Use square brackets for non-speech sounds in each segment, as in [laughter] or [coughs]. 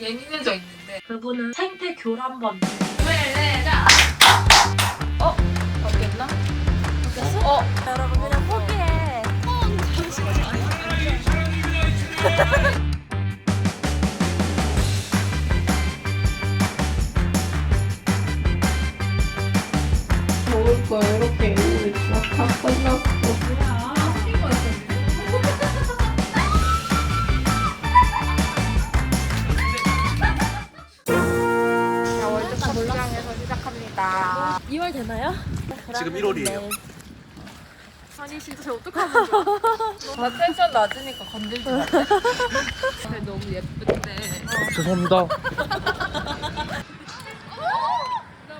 예민해져 있는데 그분은 생태 교란번 왜내자 어? 바뀌었나? 바뀌었어? 어 여러분 그냥 포기해 [laughs] 먹을 거야 이렇게 있는데 다 끝났어 1월 되나요? 지금 1월이에요. 아니 진짜 어떡하면 나 [laughs] 아, 텐션 낮으니까 건들지 마. [laughs] 근데 너무 예쁜데. 아, 죄송합니다. [laughs]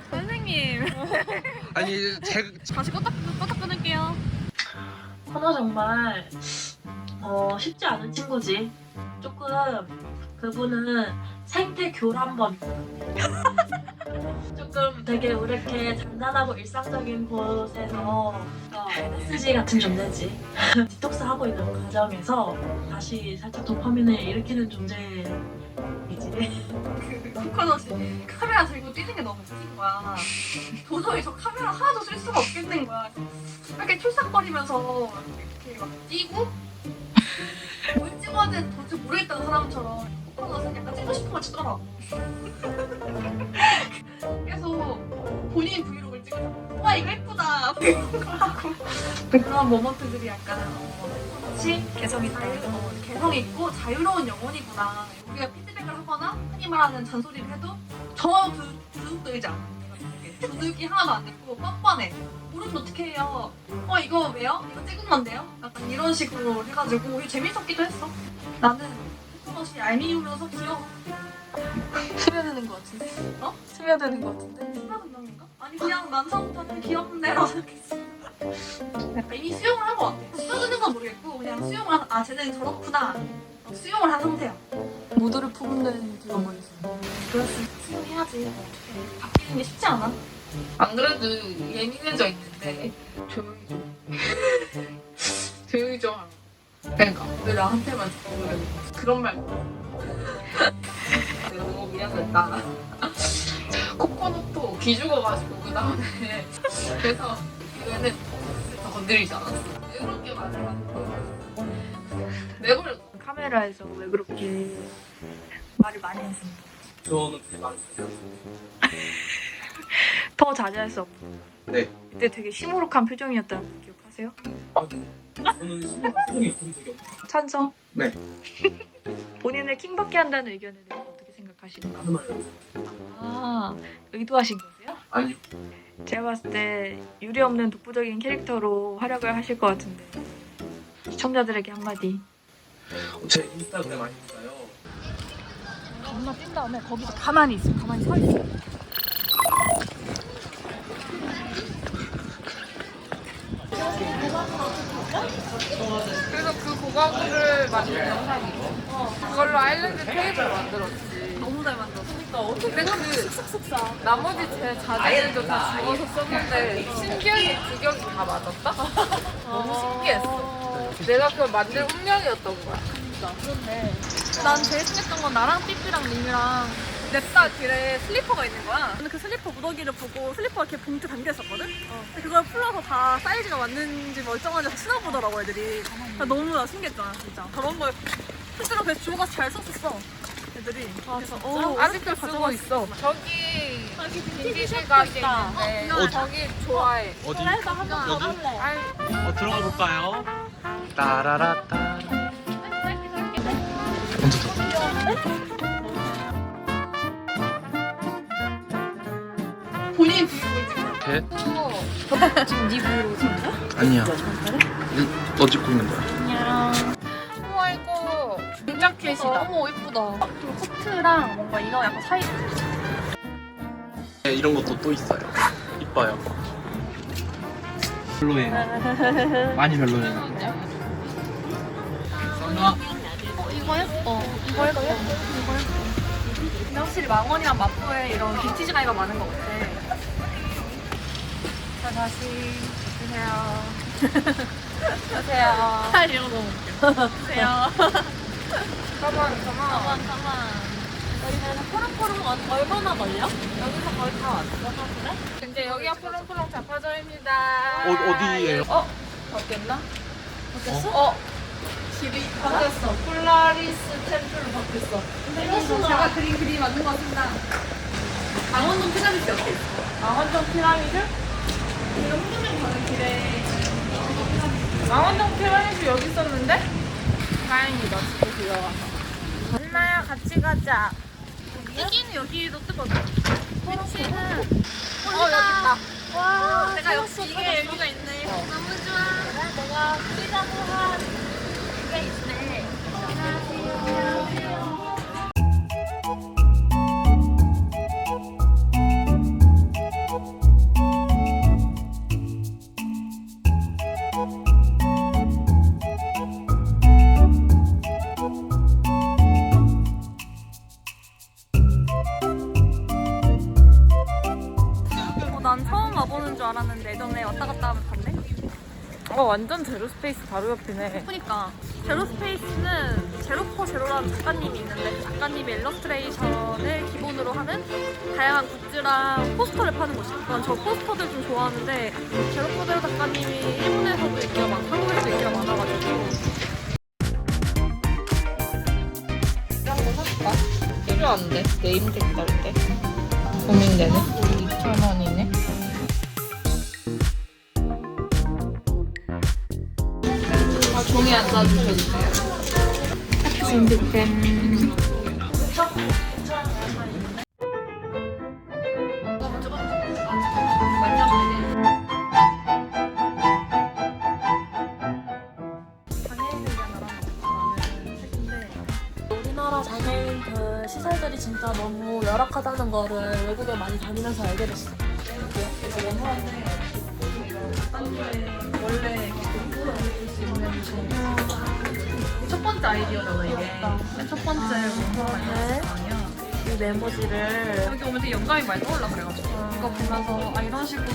선생님. 아니 제 다시 껐다 끊을게요. 선호 정말 어, 쉽지 않은 친구지. 조금 그분은 생태 교란번 [laughs] 조금 되게 이렇게 잔잔하고 일상적인 곳에서 NSG 같은 존재지 [laughs] 디톡스 하고 있는 과정에서 다시 살짝 도파민을 일으키는 존재이지 코코넛이 카메라 들고 뛰는 게 너무 웃긴 거야. 도저히 저 카메라 하나도 쓸 수가 없겠는 거야. 이렇게 툴싹거리면서 이렇게 막 뛰고 뭘 찍어야 되는지 도저히 모르겠다는 사람처럼 코코넛은 약간 찍고 싶은 걸 찍더라고. [laughs] 그래서 본인 브이로그를 찍어서 와 이거 예쁘다. 하고 [laughs] 그런 모먼트들이 약간 어, 코코넛이 개성 있다. 어, 개성 있고 자유로운 영혼이구나. 우리가 피드백을 하거나 흔히 말하는 잔소리를 해도 저 두- 두둑들이지 않아 되게 두둑이 하나도 안 됐고 뻔뻔해. 모르면 어떻게 해요? 어 이거 왜요? 이거 찍은 건데요? 약간 이런 식으로 해가지고 이게 재밌었기도 했어. 나는 코코넛이 얄미우면서 귀여워 스며드는 것 같은데? 어? 스며드는 것 같은데? 스며든다는 건가? 아니 그냥 난성부터는 귀엽네라고 생각했어 약간 이미 수용을 한 것 같아 스며드는 건 모르겠고 그냥 수용을 한, 아 쟤는 저렇구나 수용을 한 상태야 무드를 품는 그런 거였어 그렇습니다 수용해야지 어떡해. 바뀌는 게 쉽지 않아 안 그래도 예민해져 있는데 조용히 좀 [laughs] 조용히 좀 하라. 그러니까. 왜 나한테만 그런 말. 내가 너무 미안했다. 코코넛도 기죽어가지고 그 다음에. 그래서 얘는 더 건드리지 않았어. 이렇게 말을 내버려 카메라에서 왜 그렇게 말을 많이 했습니다 저는 되게 많이 더 자제할 수 없고. 네. 그때 되게 시무룩한 표정이었다는 거 기억하세요? 저는 없어요. 찬성? 네. 본인을 킹받게 한다는 의견에 대해서 어떻게 말이에요. 아 의도하신 거세요? 아니요. 제가 봤을 때 유리 없는 독보적인 캐릭터로 활약을 하실 것 같은데 시청자들에게 한마디 제 인스타그램 아닌가요? 겁나 뛴 다음에 거기서 가만히 있어 가만히 서 있어 그 고가구를 만든 영상이 있어. 그걸로 아일랜드 테이블 만들었지. 너무 잘 만들었어 그러니까 어떻게 그 나머지 제 자재들도 다 집어서 썼는데 신기하게 규격이 다 맞았다? 너무 신기했어. 내가 그걸 만들 운명이었던 거야. 난 제일 신기했던 건 나랑 삐삐랑 림이랑 냅다 길에 슬리퍼가 있는 거야. 근데 그 슬리퍼 무더기를 보고 슬리퍼가 이렇게 봉투 담겨 있었거든? 근데 그걸 풀러서 다 사이즈가 맞는지 멀쩡한지 신어보더라고 애들이. 나 너무 나 신기했잖아 진짜. 저런 걸 실제로 그래서 주워가서 잘 썼었어 애들이. 그래서 어, 아직도 쓰고 있어. 저기 빈티지 가게 있는데 어디? 저기 좋아해. 어디? 그래서 한번 여기? 가볼래 어, 들어가 볼까요? 따라라따. 본인 찍어. 개? 지금 네 브이로그 찍는? 아니야. 일- 너 찍고 있는 거야. 안녕 우와 이거 등자켓이다. 어머 예쁘다. 좀 코트랑 뭔가 이거 약간 사이. 네, 이런 것도 또 있어요. 이뻐요. 별로예요. [laughs] 많이 별로예요. 썰마. 어 이거 예뻐. 이거 예뻐. 이거 예뻐. 근데 확실히 망원이랑 마포에 이런 빈티지 가게가 많은 것 같아. 자 다시 드세요. 드세요. 살 이런 거 드세요. 가만 가만. 가만 가만. 얼- 얼마나 걸려? 여기서 거의 다 왔어. 그래? 이제 여기가 푸릉푸릉 자파점입니다. 어, 어디예요? 어? 바뀌었나? 바뀌었어? 어? 길이 바뀌었어. 폴라리스 템플로 바뀌었어. 제가 그린 그림이 맞는 것 같습니다. 강원도 피라미드. 강원도 피라미드? 홍준명 가는 길에 강원도 피라미드 여기 있었는데? 다행이다. 집에 들어가서. 신나야 같이 가자. 여기는 여기도 뜨거든. 택시는 어 여기 있다. 와, 내가 역시 완전 제로 스페이스 바로 옆이네. 그러니까 제로 스페이스는 제로퍼 제로라는 작가님이 있는데 그 작가님이 일러스트레이션을 기본으로 하는 다양한 굿즈랑 포스터를 파는 곳이에요. 난저 포스터들 좀 좋아하는데 제로퍼 제로 작가님이 일본에서도 인기가 많고 한국에서도 인기가 많아가지고 거 살까? 필요한데 네임택 딸 때. 고민되네. 2,000원이 안 싸주셔도 돼요. 진득템. 우리나라 장애인 그 시설들이 진짜 너무 열악하다는 거를 외국에 많이 다니면서 알게 됐어. 원래 첫 번째 아이디어잖아 이게. 맨첫 번째 공부를 네. 아니야. 이 메모지를 여기 오면 되게 영감이 많이 떠올라 그래가지고 이거 보면서 아 이런 식으로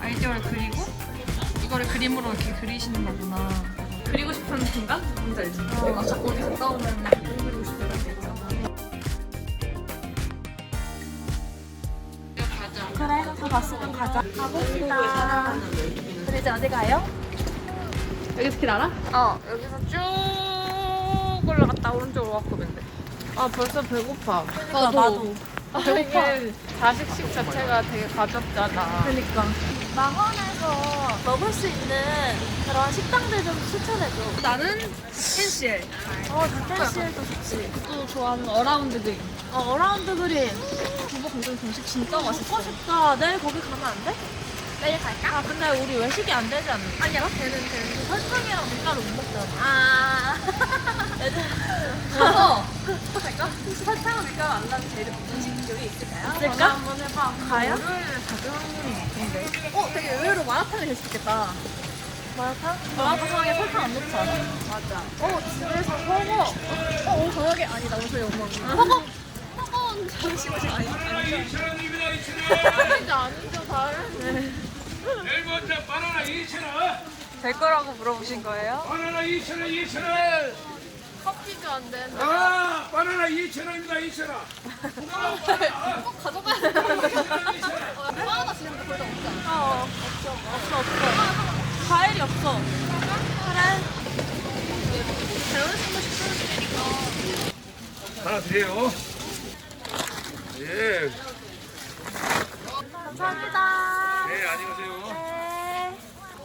아이디어를 그리고 이거를 그림으로 이렇게 그리시는 거구나 그리고 싶은 순간 뭔지 알지? 내가 자꾸 어디 갔다 오면 그리고 싶은 게 있잖아 그래, 다 봤으면 가자. 가봅시다. 그래 이제 어디 가요? 여기 스킬 알아? 어 여기서 쭉 올라갔다 오른쪽으로 왔거든. 아 벌써 배고파. 나도. 나도. 이게 자식식 자체가 되게 가볍잖아. 그러니까. 망원에서 먹을 수 있는 그런 식당들 좀 추천해줘. 나는 캔시엘 어, 닭갈실도 좋지. 또 좋아하는 어라운드 그림 어, 어라운드 그린. 부부 공동 정식 진짜 맛있어 먹고 싶다. 내일 거기 가면 안 돼? 내일 갈까? 아, 근데 우리 외식이 안 되지 않나? 아니야 되는 되는 설탕이랑 밀가루 못 먹잖아. 아 [laughs] 가서 갈까? 설탕을 밀가루 안 나는 재료 음식 요리 있을까요? 있을까? 한번 해봐. 가요? 월요일에 작은 확률이 높은데. 어 되게 의외로 마라탕이 될 수 있겠다 마라탕? 마라탕에 설탕 안 넣지 않아? 맞아. 어 집에서 허거 어 오늘 저녁에 아니다 오늘 저녁 엄마 허거 허거는 점심을 아니 아니죠? 아니죠 아니죠 다른. 제일 먼저 바나나 2,000원, 될 거라고 물어보신 거예요? 바나나 2,000원, 2,000원. 커피도 안 되는데. 아, 바나나 2,000원입니다, 2,000원. 꼭 가져가야 돼 어, 하나 않아? 어, 없어. 없어, 없어. 과일이 없어. 하나 드려요. 예, 감사합니다. 네, 안녕하세요. 네.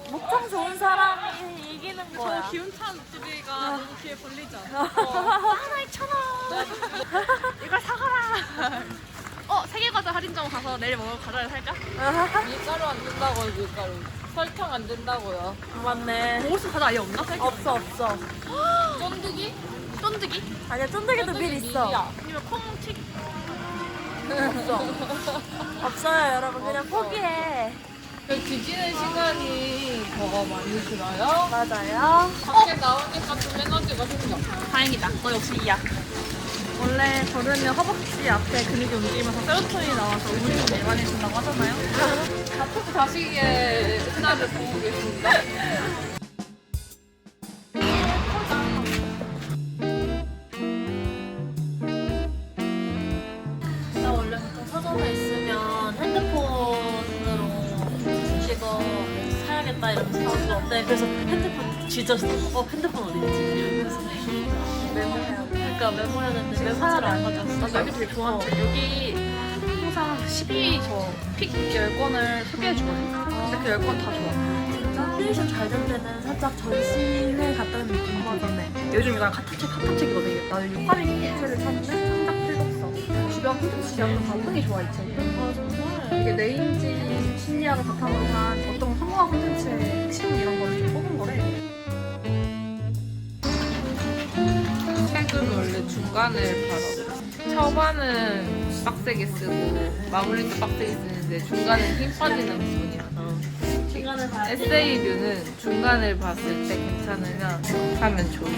목청 좋은 사람이 이기는 거야. 기운찬 집이가 너무 귀에 벌리지 않아? 하나 2,000원. 이걸 사가라 어 세계 과자 할인점 가서 내일 먹을 과자를 살까? 밀가루 안 된다고요 밀가루. 설탕 안 된다고요. 맞네. 먹을 수 과자 아예 없나? 없어, 없어. 쫀득이? 쫀득이? 아니야, 쫀득이도 밀 있어. 밀이야. 아니면 콩튀 없어. 없어요, 여러분. 그냥 포기해. 그 뒤지는 시간이 더 많이 들어요. 맞아요. 밖에 나오니까 좀 에너지가 생겨. 다행이다 너 역시 이야 원래 걸으면 허벅지 앞에 근육이 움직이면서 세로토닌이 나와서 운동이 내만해진다고 하잖아요 같은 자식의 은하를 보고 계십니다. 사야겠다 이러면서 찍었는데 그래서 핸드폰 뒤졌어. 어 핸드폰 어디 있지? 그래서 메모해야 그러니까 메모해야 되는데 메모를 안 가져왔어. 나 여기 되게 좋아하는데 여기 항상 12저픽 10권을 소개해주거든. 근데 그 10권 다 좋아. 진짜 큐레이션 잘된 데는 살짝 전시회 갔다는 느낌이 들네. 요즘 나 카타책 카타책이거든. 나는 6화를 책을 샀는데 한작 필독서. 주변 필독서 약간 반응이 좋아 이 책이. 아 정말. 이게 레인지 심리학을 바탕으로 한 성공한 콘텐츠의 핵심 이런 거를 좀 뽑은 거래. 책은 원래 중간을 팔아. 초반은 빡세게 쓰고 마무리도 빡세게 쓰는데 중간은 힘 빠지는 부분이야. 중간에 봐야 돼. 에세이류는 중간을 봤을 때 괜찮으면 하면 좋은.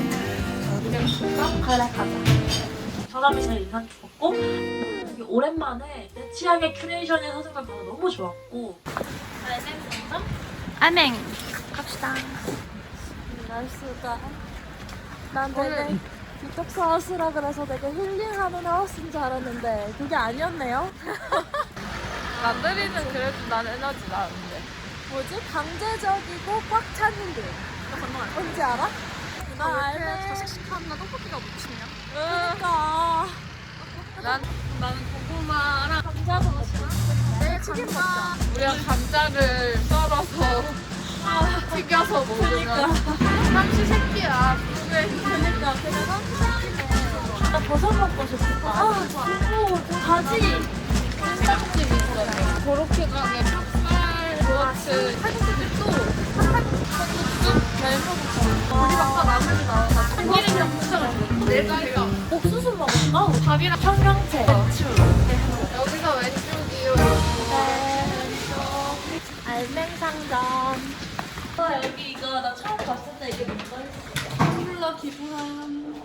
그래 가자. 사람이 제일 인상 깊었고 되게 오랜만에 내 취향의 큐레이션의 사진을 봐서 너무 좋았고 알맹 아맹 갑시다. 날씨가 난 되게 디톡스 하우스라 그래서 되게 힐링하는 하우스인 줄 알았는데 그게 아니었네요. [laughs] 남들이는 그래도 난 에너지 나는데. 뭐지? 강제적이고 꽉 차는 길. 뭔지 알아? 나 알네. 자식식 하나 떡볶이가 묻히냐? 그러니까 난 나는 고구마랑 감자젓이랑 내 튀김 감자. 먹자. 우리가 감자를 썰어서 튀겨서 먹으면 삼시세끼야. 그러니까 그래서 나 버섯 먹고 싶다. 아, 그리고 가지. 쌀국집이 있어요. 고로케 가게 닭살 로아츠 칼국수집도 칼국수 멜소국수 우리 아까 나물이 나와서 국수를 줬어. 내가 이거 옥수수 먹을까? 밥이랑 청경채. 배추. 여기가 왼쪽이요. 알맹상점. 아, 여기 이거 나 처음 봤을 때 이게 뭔가 했어. 콜라 기부함.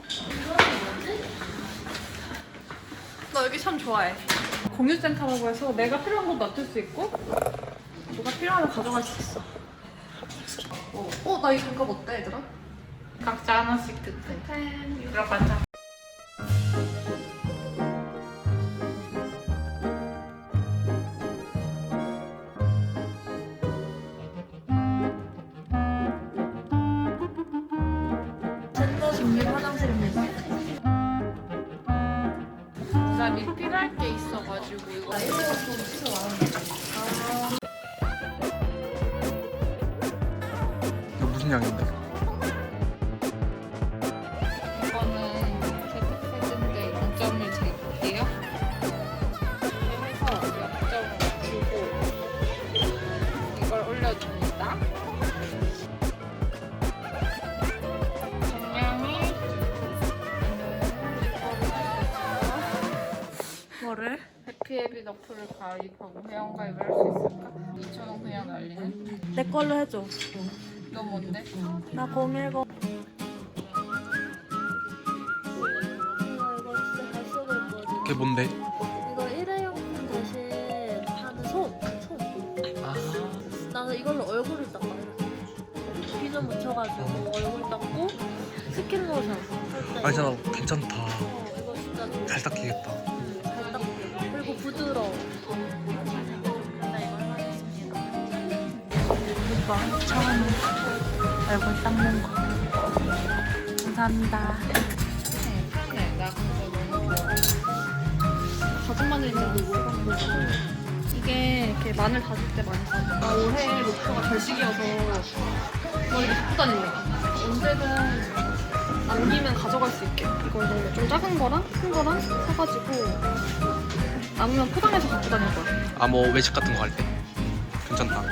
나 여기 참 좋아해. 공유센터라고 해서 내가 필요한 건 놔둘 수 있고 누가 필요하면 가져갈 수 있어. 어, 어, 나이 장갑 어때, 얘들아? 각자 하나씩 득템. 들어가자. 해피해비 너프를 가입하고 회원가입을 할 수 있을까? 2,000원 그냥 날리네. 내 걸로 해줘. 너 뭔데? 나 010. 이거 이거 진짜 잘 쓰고 있거든. 그게 뭔데? 이거 일회용품 대신 하는 솜. 솜. 아 나는 이걸로 얼굴을 닦아. 이렇게. 비누 묻혀가지고 얼굴 닦고 스킨 로션 할 때. 아니잖아 괜찮다 처음 얼굴 닦는 거. 감사합니다. 편해. 나 그거 너무 좋아. 다진 마늘이랑 이게 이렇게 마늘 다질 때 많이 사줘. 나 올해 목표가 결식이어서 머리를 덮고 다니려고. 언제든 남기면 가져갈 수 있게. 이걸 좀 작은 거랑 큰 거랑 사가지고 남으면 포장해서 갖고 다닐 거야. 아 뭐 외식 같은 거 할 때 괜찮다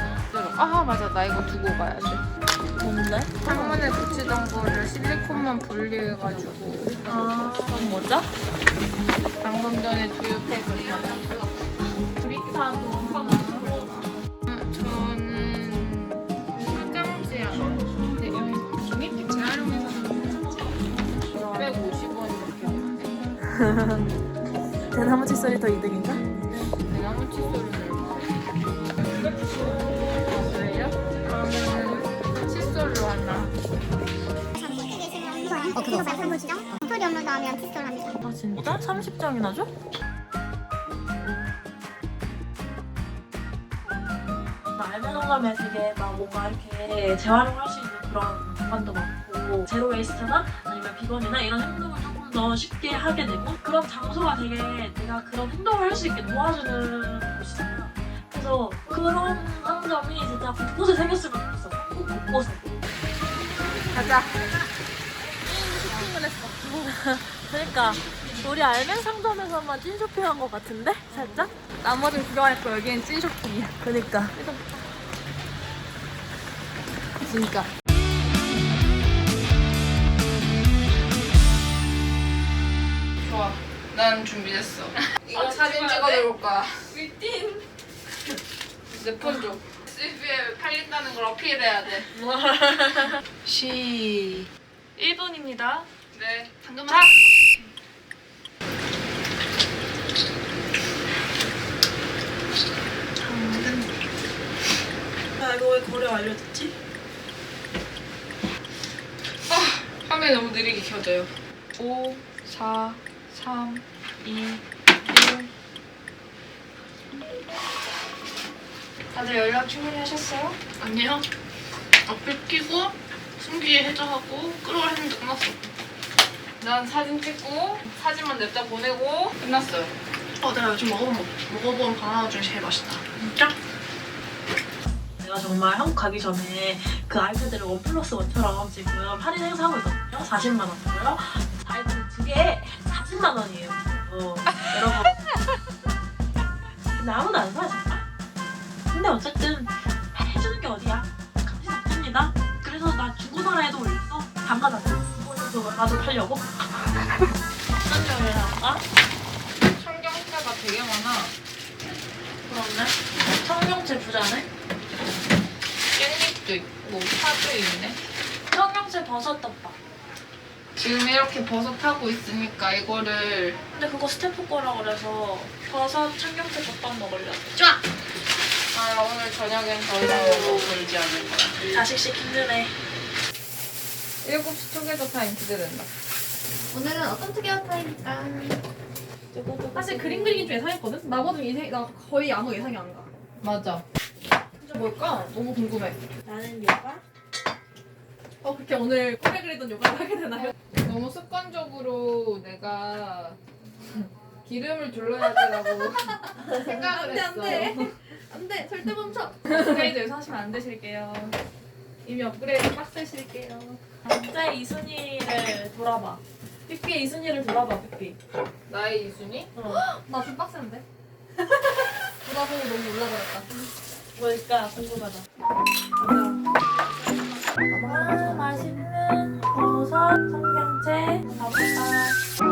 아 맞아 나 이거 두고 가야 돼. 뭔데? 창문에 붙이던 거를 실리콘만 분리해가지고 아, 그건 뭐죠? 방금 전에 두유팩을 음, 저는 화장지 안 네, 여기 종이팩 재활용해서 650원이밖에 안 돼. 대나무 칫솔이 더 이득인가? 어, 그거 말고 한번 주죠? 스토리 업로드하면 칫솔 합니다. 아 진짜? 30장이나 줘? 뭔가 알면 상점에 되게 막 뭔가 이렇게 재활용할 수 있는 그런 공간도 많고 제로 웨이스트나 아니면 비건이나 이런 행동을 조금 더 쉽게 하게 되고 그런 장소가 되게 내가 그런 행동을 할 수 있게 도와주는 곳이잖아요. 그래서 그런 상점이 진짜 곳곳에 생겼으면 좋겠어. 꼭 곳곳에. 가자. 그러니까 우리 알면 상점에서만 찐 쇼핑한 것 같은데 살짝? 나머지는 구경할 거 여기는 찐 쇼핑이야. 그니까. 진짜. 좋아. 난 준비됐어. [laughs] 이거 사진 찍어놓을 거야. 위틴. 내 [laughs] 폰 줘. CF에 팔린다는 걸 어필해야 돼. [laughs] 시 1분입니다. 네. 당근 자. 아 이거 왜 거리 알려줬지? 화면이 너무 느리게 켜져요. 5, 4, 3, 2, 1. 다들 연락 충분히 하셨어요? 아니요. 어플 끼고 숨기게 해줘하고 끌어올 했는데 끝났어. 난 사진 찍고 사진만 냅다 보내고 끝났어요. 어, 내가 요즘 먹어본, 먹어본 바나나 중에 제일 맛있다. 진짜? 내가 정말 한국 가기 전에 그 아이패드를 원 플러스 원처럼 지금 할인 행사하고 있거든요. 40만 원이고요. 아이패드 두 개에 40만 원이에요. 어, 여러분. 근데 아무도 안 사요 정말. 근데 어쨌든 나도 팔려고. 점을 할까? 청경채가 되게 많아. 그렇네. 청경채 부자네. 깻잎도 있고 파도 있네. 청경채 버섯 덮밥. 지금 이렇게 버섯 하고 있으니까 이거를 근데 그거 스태프 거라 그래서 버섯 청경채 덮밥 먹으려고. 아 오늘 저녁엔 더 이상 먹어보지 않을 거야. 자식식 힘드네. 7시 초계도 타임 기대된다. 오늘은 어떤 특이한 타임일까? 사실 그림 그리기 좀 예상했거든? 나거든 예상, 나 거의 아무 예상이 안 가. 맞아. 진짜 뭘까? 너무 궁금해. 나는 요가? 어, 그렇게 오늘 꿈에 그리던 요가를 하게 되나요? 너무 습관적으로 내가 기름을 둘러야지라고 [laughs] 생각을 안 돼, 안 했어. 돼. 안 돼, 절대 멈춰. [laughs] 업그레이드에서 하시면 안 되실게요. 이미 업그레이드 빡세 실게요. 각자 이순이를 돌아봐. 삐삐의 이순이를 돌아봐, 삐삐. 나의 이순이? 나 좀 빡센데? [laughs] 보다 보고 너무 올라버렸다. 뭘까? 궁금하다. 아, 맛있는 버섯, 청경채, 덮밥. 내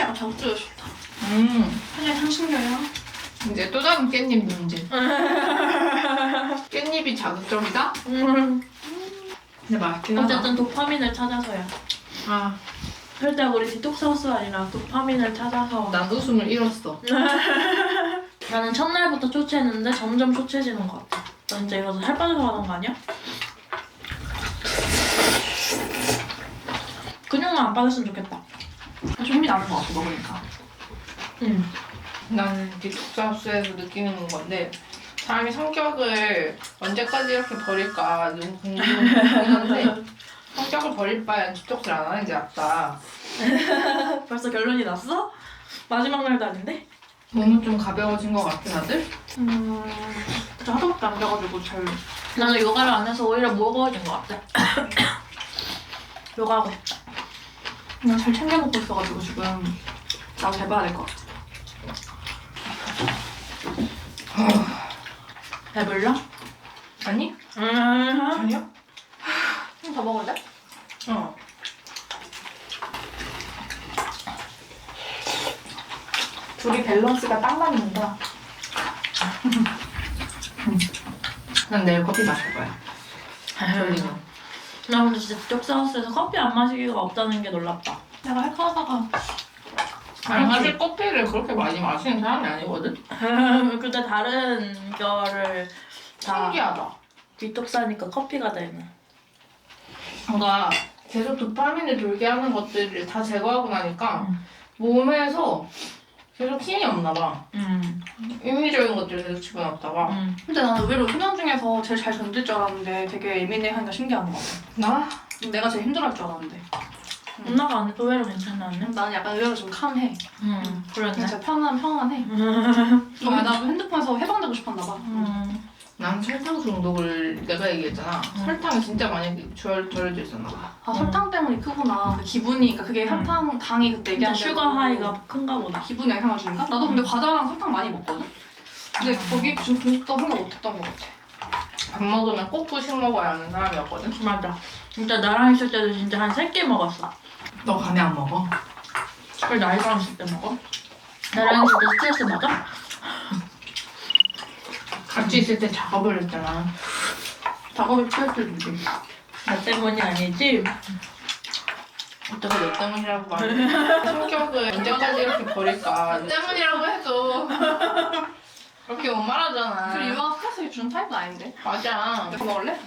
깻잎이 약간 자극적이어 좋다. 음. 사실 향신료야. 이제 또 다른 깻잎 문제. 깻잎이 자극적이다? 음, 근데 맛있긴 하다. 어쨌든 도파민을 찾아서야. 아, 절대 우리 디톡스 하우스가 아니라 도파민을 찾아서. 난 웃음을 잃었어. [laughs] 나는 첫날부터 초췌했는데 점점 초췌해지는 것 같아. 너 진짜 이러서 살 빠져서 가는 거 아니야? 근육만 안 빠졌으면 좋겠다. 좀 힘이 나는 것 같아, 먹으니까. 응. 나는 디톡스하우스에서 느끼는 건데 사람이 성격을 언제까지 이렇게 버릴까 너무 궁금한데 [laughs] 성격을 버릴 바엔 디톡스를 안 하는 게 낫다. [laughs] 벌써 결론이 났어? 마지막 날도 아닌데? 몸은 좀 가벼워진 것 같긴 하들? 음. 진짜 하도 밖에 안 돼가지고 잘. 나는 요가를 안 해서 오히려 무거워진 것 같아. [coughs] 요가하고 싶다. 그냥 잘 챙겨 먹고 있어가지고 지금 나도 해봐야 될 것 같아. 배불러? 아니? 음. 아니야? 좀더 먹을래? 어. 둘이 밸런스가 딱 맞는다. 난 내일 커피 마실 거야. 졸리면. 나 근데 진짜 디톡스 하우스에서 커피 안 마시기가 없다는 게 놀랍다. 내가 하다가 아니 사실 커피를 그렇게 많이 마시는 사람이 아니거든? [laughs] 근데 다른 거를 다 신기하다 디톡스 하니까 커피가 되네. 뭔가 계속 도파민을 돌게 하는 것들을 다 제거하고 나니까 음. 몸에서 계속 힘이 없나 봐 음. 인위적인 것들을 계속 집어넣다가 음. 근데 나는 의외로 소년 중에서 제일 잘 견딜 줄 알았는데 되게 예민해하니까 신기한 거 같아. 나? 내가 제일 힘들어할 줄 알았는데. 누나가 안 해도 의외로 괜찮았네. 나는 약간 의외로 좀 캄해. 음. 그러네. 진짜 편안 편안해. 음. 아, 나 핸드폰에서 해방되고 싶었나 봐. 음. 난 설탕 중독을 내가 얘기했잖아 설탕이 진짜 많이 절, 절여져 있었나 봐 아 설탕 때문이 크구나. 그 기분이 그러니까 그게 설탕 당이 그때 얘기한 슈가 대로 하이가 큰가 보다. 영향을 주니까? 나도 근데 과자랑 설탕 많이 먹거든? 근데 거기 좀 중독도 생각 못했던 것 같아. 밥 먹으면 꼭 후식 먹어야 하는 사람이었거든 맞아. 진짜 나랑 있을 때도 진짜 한 세 개 먹었어. 너 간에 안 먹어? 그걸 나이랑 있을 때 먹어? 나랑 있을 때 스트레스 받아? [laughs] 같이 있을 때 작업을 했잖아 작업이 필요할 때 누구? 나 때문이 아니지? 어떻게 너 때문이라고 말해 [laughs] 성격을 언제까지 이렇게 버릴까 너 때문이라고 해도 그렇게 못 말하잖아 그 유아가 스트레스 주는 타입은 아닌데. 맞아 이거 먹을래?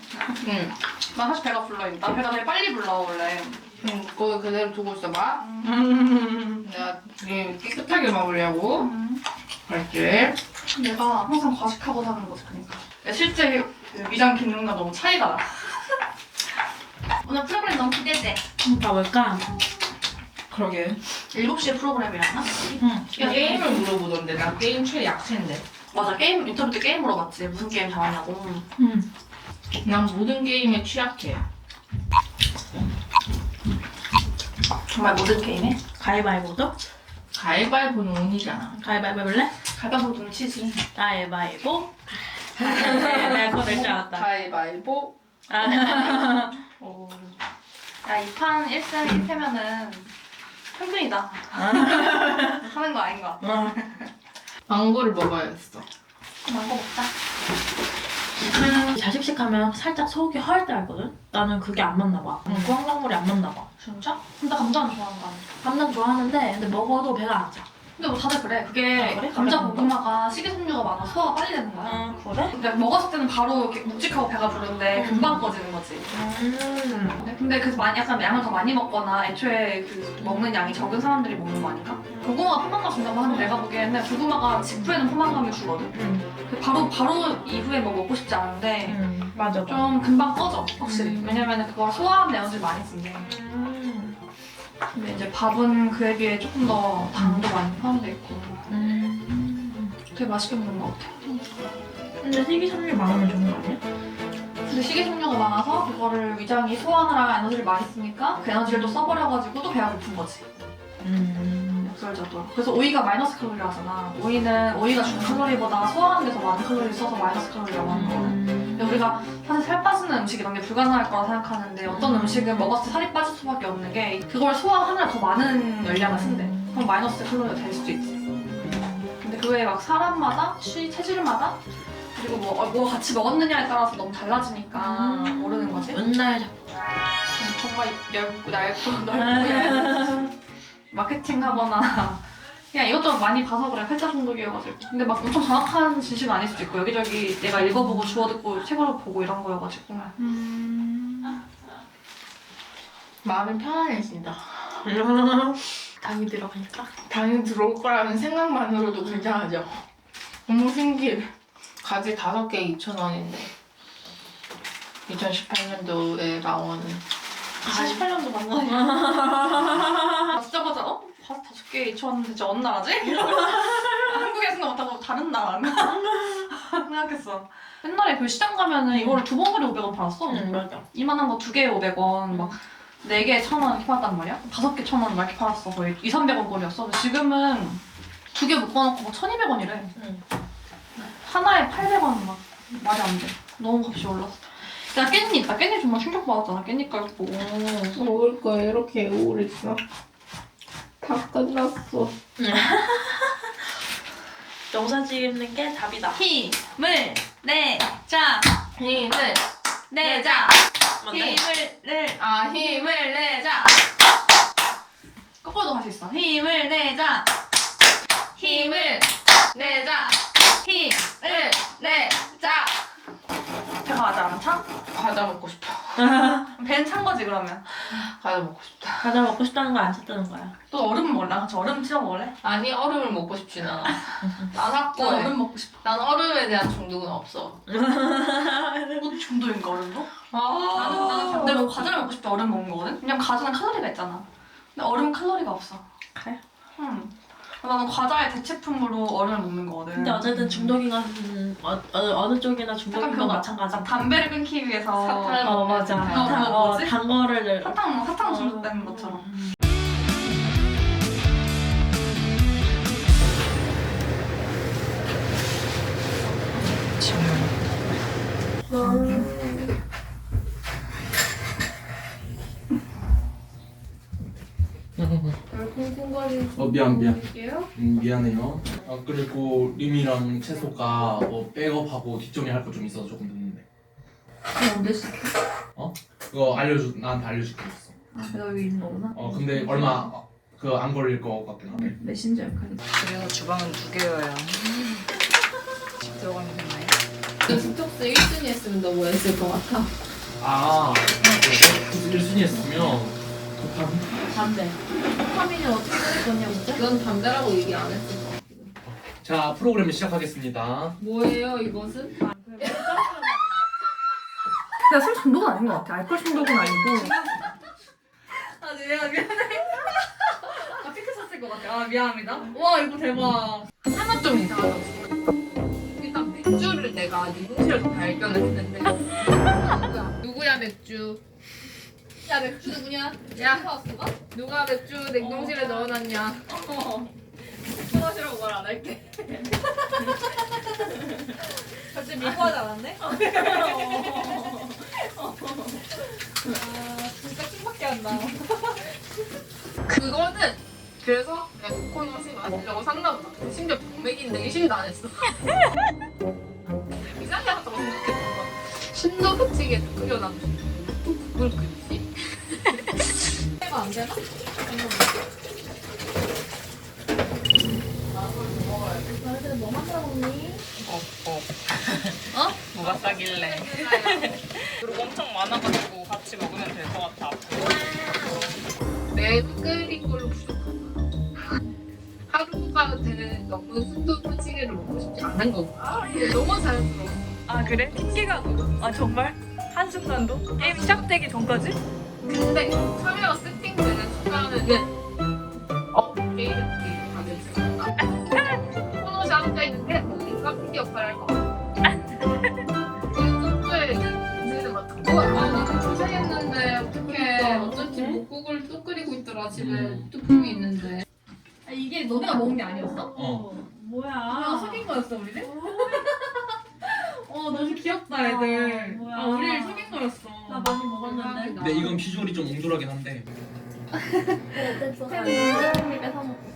응. 난 사실 배가 불러 있다. 나 배가 되게 빨리 불러 원래. 응, 그거 그대로 두고 있어봐 음. 내가 되게 깨끗하게 먹으려고 알지? 내가 항상 과식하고 사는 거지 그러니까. 실제 그 위장 기능과 너무 차이가 나. [laughs] 오늘 프로그램 너무 기대돼. 가볼까? 그러게 7시에 프로그램이었나? 응. 게임을 물어보던데 나 게임 최약체인데 맞아 게임 인터뷰 때 게임 물어봤지 무슨 게임 잘하냐고 응. 난 모든 게임에 취약해 정말 모든 게임에 가위바위보도? 가위바위보는 운이잖아 가위바위보 해볼래? 가위바위보 눈치지 가위바위보. 내가 그거 낼줄 알았다. 가위바위보 아. [laughs] 오. 야 이 판 1승 1패면은 평균이다 [laughs] 하는 거 아닌 거 같아 망고를 먹어야겠어 망고 먹자 자식식 하면 살짝 속이 허할 때 알거든? 나는 그게 안 맞나 봐. 응. 구황작물이 안 맞나 봐. 진짜? 근데 감자는 좋아한다 감당 좋아하는데 근데 먹어도 배가 안 차. 근데 뭐 다들 그래 그게 아, 그래? 감자 그래? 고구마가 식이섬유가 많아 소화가 빨리 되는 거야 응 그래? 근데 먹었을 때는 바로 이렇게 묵직하고 배가 부른데 금방 꺼지는 거지 음. 네, 근데 그래서 많이 약간 양을 더 많이 먹거나 애초에 그 먹는 양이 적은 사람들이 먹는 거 아닌가? 고구마가 포만감 준다고 하는데 내가 보기에는 고구마가 직후에는 포만감을 주거든. 응. 그 바로 바로 이후에 뭐 먹고 싶지 않은데 응. 맞아. 좀 금방 꺼져 확실히. 음. 왜냐면은 그걸 소화하는 에너지를 많이 쓴대. 음. 근데 이제 밥은 그에 비해 조금 더 당도 많이 포함돼 있고 음. 되게 맛있게 먹는 것 같아. 근데 식이섬유 많으면 좋은 거 아니야? 근데 식이섬유가 많아서 그거를 위장이 소화하느라 에너지를 많이 쓰니까 그 에너지를 또 써버려가지고 또 배가 고픈 거지. 음. 역설자도. 그래서 오이가 마이너스 칼로리를 하잖아. 오이는 오이가 주는 칼로리보다 소화하는 데더 많은 칼로리를 써서 마이너스 칼로리라고 하는 거야. 근데 우리가 사실 살 빠지는 음식이 이런 게 불가능할 거라 생각하는데 어떤 음식은 먹었을 때 살이 빠질 수밖에 없는 게 그걸 소화하느라 더 많은 열량을 쓴대. 그럼 마이너스 칼로리가 될 수도 있지. 근데 그게 막 사람마다 취 체질마다 그리고 뭐, 어, 뭐 같이 먹었느냐에 따라서 너무 달라지니까 음. 모르는 거지. 맨날 음, 정말 얇고 얇고 넓고 [laughs] 마케팅 하거나 그냥 이것저것 많이 봐서 그래. 팔자 중독이어가지고. 근데 막 엄청 정확한 지식은 아닐 수도 있고 여기저기 내가 읽어보고 주워듣고 책으로 보고 이런 거여가지고. 마음이 편안해진다. [laughs] 당이 들어가니까. 당이 들어올 거라는 생각만으로도 굉장하죠. 너무 신기해 가지 다섯 개에 2,000원인데. 2018년도에 나온 48년도 만나네 아, 듣자마자 어? 개 2천 대체 어느 나라지? 한국에 생각 못하고 다른 나라 [laughs] 생각했어 옛날에 그 시장 가면은 이거를 두 봉다리 500원 팔았어 응 맞아. 이만한 거 두 개에 500원, 막 네 개에 1000원 이렇게 팔았단 말이야? 다섯 개 1000원 막 이렇게 팔았어. 거의 2, 300원 꼴이었어. 근데 지금은 두 개 묶어놓고 막 1200원이래. 응. 하나에 800원 막 말이 안 돼. 너무 값이 올랐어. 야 깻잎, 나 깻잎 정말 충격받았잖아. 깻잎 가격 보고. 먹을 거 이렇게 오래 있어 다 끝났어 영상 찍는 게 답이다. 힘을 내자, 힘을 내자? 힘을 내. 아 힘을 내자 거꾸로도 할수 있어. 힘을 내자. 힘을 내자. 힘을 내자. 배가 아직 안 차? 과자 먹고 싶어. [laughs] 배는 찬 거지 그러면. 과자 먹고 싶다. 과자 먹고 싶다는 거 안 샀다는 거야. 또 얼음 먹을래? 같이 얼음 찍어 먹을래? 아니 얼음을 먹고 싶진 않아. [laughs] 난나 확고해. 얼음 먹고 싶어. 난 얼음에 대한 중독은 없어. 뭐 중도인가 얼음도? 아. 나는 나는 반대로 과자를 먹고 싶다 얼음 먹는 거거든. 왜냐면 과자는 칼로리가 있잖아. 근데 얼음은 칼로리가 없어. 그래? 응. 나는 과자의 대체품으로 얼음을 먹는 거거든. 근데 어쨌든 중독인 건 어, 어, 어느 쪽이나 중독인 그거 마찬가지. 담배를 끊기 위해서 사탕을 어 맞아. 그거 단, 어, 뭐지? 단 거를 사탕 사탕 어. 중독되는 것처럼. 어 미안 미안 음, 미안해요 아 그리고 림이랑 채소가 뭐 백업하고 뒷정리 할 거 좀 있어서 조금 늦는데 언제 시켜? 어? 그거 알려주 나한테 알려줄 게 있어 아, 내가 여기 있는 거구나. 어 근데 얼마 그 안 걸릴 거 같긴 한데 메신저 역할이. 그래서 주방은 두 개여야. 집 들어가면 되나요? 디톡스 1순위 했으면 너 뭐 했을 것 같아? 아 그래서 1순위 했으면 도파민? 담 배. 파민이 어떻게 될 거냐고. 그건 담배라고 얘기 안 같아. 자 프로그램을 시작하겠습니다 뭐예요 이것은? 내가 술 중독은 아닌 것 같아. 알코올 중독은 아니고. 아 미안 미안해. 아 피크 샀을 것 같아. 아 미안합니다. 와 이거 대박. 하나 좀 이상하다. 일단 맥주를 내가 냉동실에서 발견을 했는데 누구야? 누구야 맥주? 야 맥주 누구냐? 야 사왔어? 누가 맥주 냉동실에 넣어놨냐? 맥주 마시라고 말 안 할게. [laughs] 갑자기 미워하지 않았네? 아 진짜 킹밖에 안 나. 그거는 그래서 내가 코코넛을 마시려고 샀나 보다. 심지어 병맥인데 의심도 안 했어. 이상하게 하다고 생각했던 거야. 신도 붙이게 끓여놨는데 또 그걸 끓이지? 해가 안 되나? 너희들 뭐 만들어 먹니? 뭐가 싸길래. 그리고 엄청 많아가지고 같이 먹으면 될 것 같아. 매우 끓인 걸로 부족하다. 하루가 되는 너무 순두부 찌개를 먹고 싶지 않은 거구나. 이게 너무 자연스러워. 아 그래? 핑계가 아 정말? 한 순간도? 게임 시작되기 전까지? 근데 카메라 세팅되는 순간은 비주얼이 좀 옹졸하긴 한데 스팸 입에 사 먹고.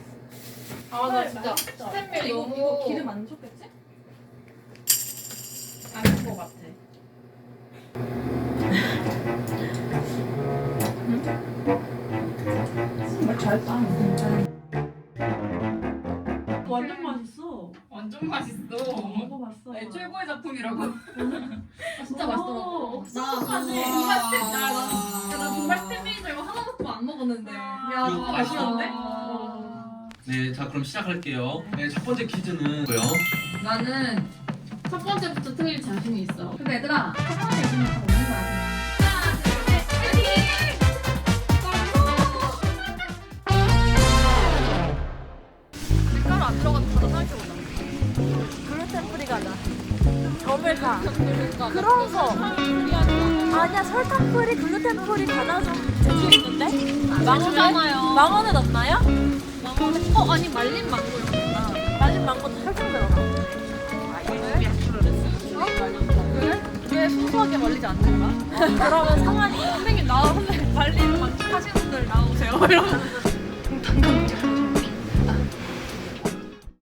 아, 나 진짜 스탠밀 이거, 너무 이거 기름 안 줬겠지? 아닌 것 같아. 완전 맛있어. 완전 맛있어. 먹어봤어. 내 최고의 작품이라고. [laughs] 아, 진짜 맛있어. 오, 나 스팸 나, 나, 야, 나 정말 스팸 메이저 이거 하나 먹고 안 먹었는데. 야 너무 맛있었는데? 네 자 그럼 시작할게요 네 첫 번째 퀴즈는 뭐요? 나는 첫 번째부터 틀릴 자신이 있어. 근데 얘들아 첫 번째 다 먹는 거야. 밀가루 안 들어가도 과자 생각해보자. 글루텐 프리 과자. 점을 가. 그러면서 아니야 설탕 프리 글루텐 프리 과자 좀 제주 있는데 망고잖아요. 망원은 없나요? 망원은 어 아니 말린 망고 있구나. 말린 망고도 설탕 들어가. 아 이게 그래? 그래 소소하게 말리지 않는가? 그러면 상한이 선생님 나 선생님 말린 망고 하시는 분들 나오세요 [laughs] 이러면 당근